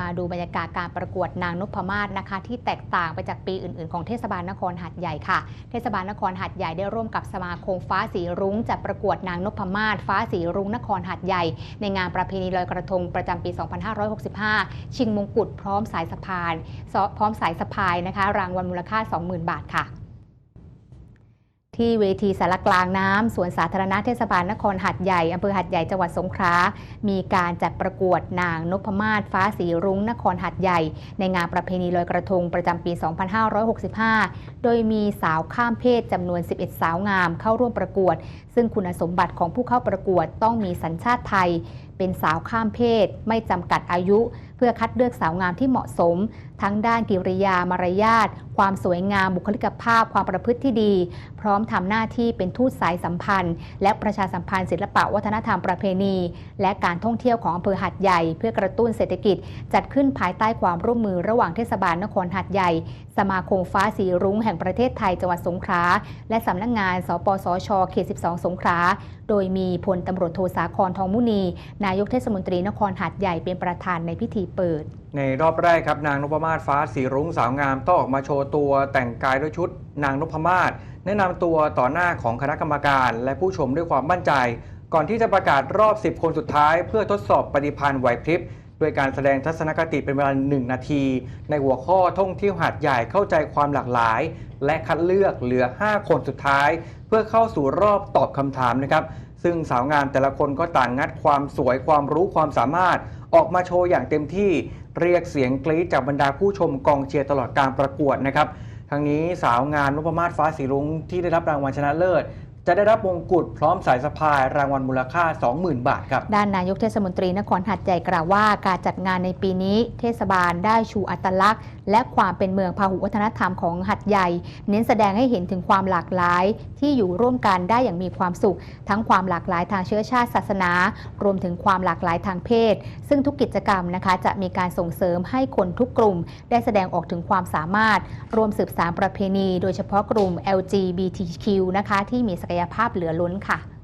มาดูบรรยากาศการประกวดนางนพมาศนะคะ ที่แตกต่างไปจากปีอื่น ๆ ของเทศบาลนครหัดใหญ่ค่ะ เทศบาลนครหัดใหญ่ได้ร่วมกับสมาคมฟ้าสีรุ้งจัดประกวดนางนพมาศฟ้าสีรุ้งนครหัดใหญ่ ในงานประเพณีลอยกระทงประจำปี 2565 ชิงมงกุฎพร้อมสายสะพานพร้อมสายสะพายนะคะ รางวัลมูลค่า 20,000 บาทค่ะ ที่เวทีสารกลางน้ำสวนสาธารณะเทศบาลนครหัดใหญ่อำเภอหัดใหญ่จังหวัดสงขลา มีการจัดประกวดนางนพมาศฟ้าสีรุ้งนครหัดใหญ่ ในงานประเพณีลอยกระทงประจำปี 2565 โดยมีสาวข้ามเพศจำนวน 11 สาวงามเข้าร่วมประกวด ซึ่งคุณสมบัติของผู้เข้าประกวดต้องมีสัญชาติไทย เป็นสาวข้ามเพศ ไม่จำกัดอายุ เพื่อคัดเลือกสาวงามที่เหมาะสม ทั้งด้านกิริยามารยาท ความสวยงามบุคลิกภาพ ความประพฤติที่ดี พร้อมทำหน้าที่เป็นทูตสายสัมพันธ์ และประชาสัมพันธ์ศิลปะวัฒนธรรมประเพณี และการท่องเที่ยวของอำเภอหัดใหญ่ เพื่อกระตุ้นเศรษฐกิจ จัดขึ้นภายใต้ความร่วมมือระหว่างเทศบาลนครหัดใหญ่ สมาคมฟ้าสีรุ้งแห่งประเทศไทยจังหวัดสงขลาและสำนักงงาน สปสช เขต 12 สงขลา โดยมีพลตำรวจโทสาครทองมุนี นายกเทศมนตรีนครหัดใหญ่เป็นประธานในพิธีเปิด ในรอบแรกครับนางนพมาศฟ้าสีรุ้งสาวงามต้องออกมาโชว์ตัวแต่งกายด้วยชุด นางนพมาศแนะนำตัวต่อหน้าของคณะกรรมการและผู้ชมด้วยความมั่นใจ ก่อนที่จะประกาศรอบ 10 คนสุดท้าย เพื่อทดสอบปฏิพันธ์ไหวพริบ ด้วยการแสดงทัศนคติเป็นเวลา 1 นาที ในหัวข้อท่องเที่ยวหาดใหญ่เข้าใจความหลากหลาย และคัดเลือกเหลือ 5 คนสุดท้าย เพื่อเข้าสู่รอบตอบคำถามนะครับ ซึ่งสาวงามแต่ละคนก็ต่างงัดความสวยความรู้ความสามารถ ออกมาโชว์อย่างเต็มที่เรียกเสียงกรี๊ดจากบรรดาผู้ชมกองเชียร์ตลอดการประกวดนะครับทั้งนี้สาวงามนพมาศฟ้าสีรุ้งที่ได้รับรางวัลชนะเลิศ จะได้รับมงกุฎพร้อมสายสะพายรางวัลมูลค่า 20,000 บาทครับ ด้านนายกเทศมนตรีนครหัดใหญ่กล่าวว่า การจัดงานในปีนี้ เทศบาลได้ชูอัตลักษณ์ และความเป็นเมืองพาหุวัฒนธรรมของหัดใหญ่ เน้นแสดงให้เห็นถึงความหลากหลายที่อยู่ร่วมกันได้อย่างมีความสุข ทั้งความหลากหลายทางเชื้อชาติศาสนา รวมถึงความหลากหลายทางเพศ ซึ่งทุกกิจกรรมนะคะจะมีการส่งเสริมให้คนทุกกลุ่ม ได้แสดงออกถึงความสามารถ รวมสืบสานประเพณี โดยเฉพาะกลุ่ม LGBTQ นะคะที่มีศักยภาพเหลือล้นค่ะ